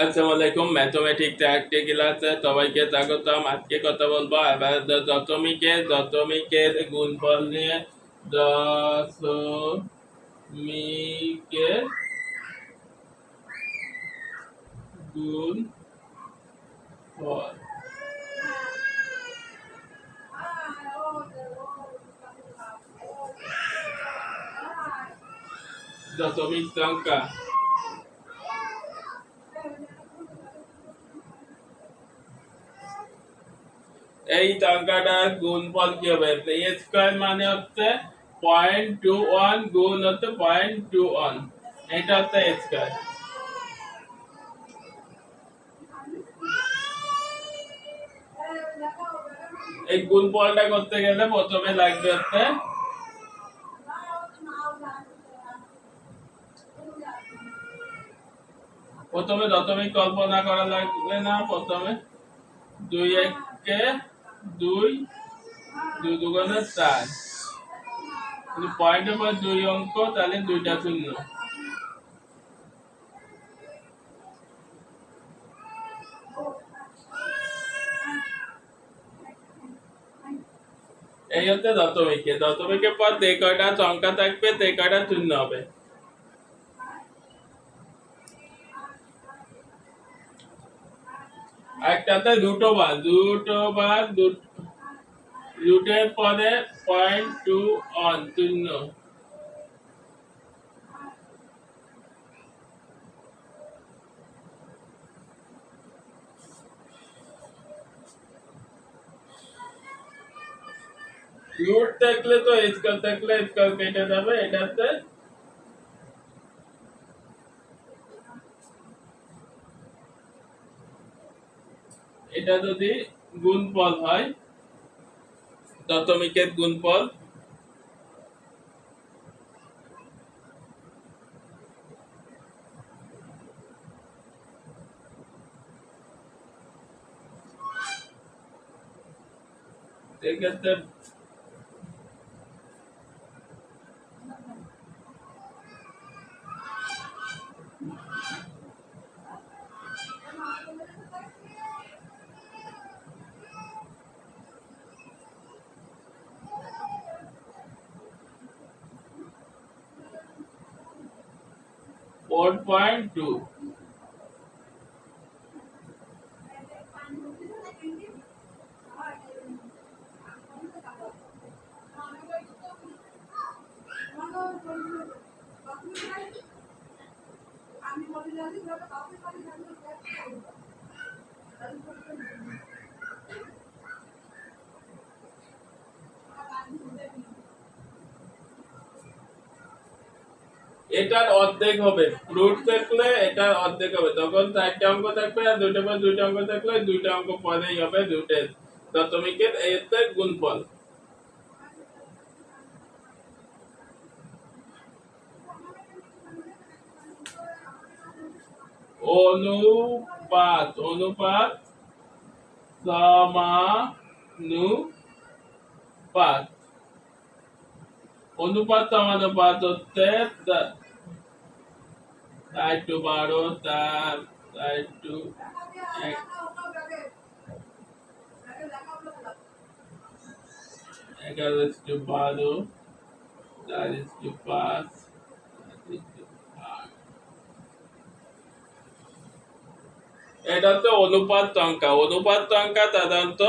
আসসালামু আলাইকুম ম্যাথমেটিক্স একটি ক্লাসে সবাইকে স্বাগতম। আজকে কথা বলব এবার দশমিকে। দশমিকের গুণফল নিয়ে দশমিকের গুণ দশমিক সংখ্যা। এই সংখ্যাটার গুণফল কি হবে? এ স্কোয়ার মানে হচ্ছে পয়েন্ট টু ওয়ান গুণ হচ্ছে পয়েন্ট টু ওয়ান এটা হচ্ছে এ স্কোয়ার এই গুণফলটা করতে গেলে প্রথমে লাগবে হচ্ছে প্রথমে দশমিক কল্পনা করা লাগবে না, প্রথমে দুই এককে দুই দুই দুগুণে চার। কিন্তু পয়েন্টের পর দুই অঙ্ক, তাহলে দুইটা শূন্য। এই হচ্ছে দশমিকে দশমিকের পর যে কয়টা সংখ্যা থাকবে সে কয়টা শূন্য হবে। একটাতে দুটো বার দুটো বার রুটের পরে পয়েন্ট টু অন শূন্য। রুট থাকলে তো স্কোয়ার থাকলে স্কোয়ার কেটে যাবে, এটাতে এটা যদি গুণফল হয় দশমিকের গুণফল সেক্ষেত্রে four point two. আমি বলি জানি কাউকে পারি জানি এটার অর্ধেক হবে। ফ্রুট থাকলে এটার অর্ধেক হবে। তখন চারটা অঙ্ক থাকবে, আর দুইটা পর দুইটা অঙ্ক থাকলে দুইটা অঙ্ক পরেই হবে দুটের দশমিকের হচ্ছে গুণফল? অনুপাত অনুপাত সমানুপাত। অনুপাত সমানুপাত হচ্ছে তা- তার টু বারো তার তার টু বারো, চার is পাঁচ। এটা হচ্ছে অনুপাত সংখ্যা অনুপাত সংখ্যা সাধারণত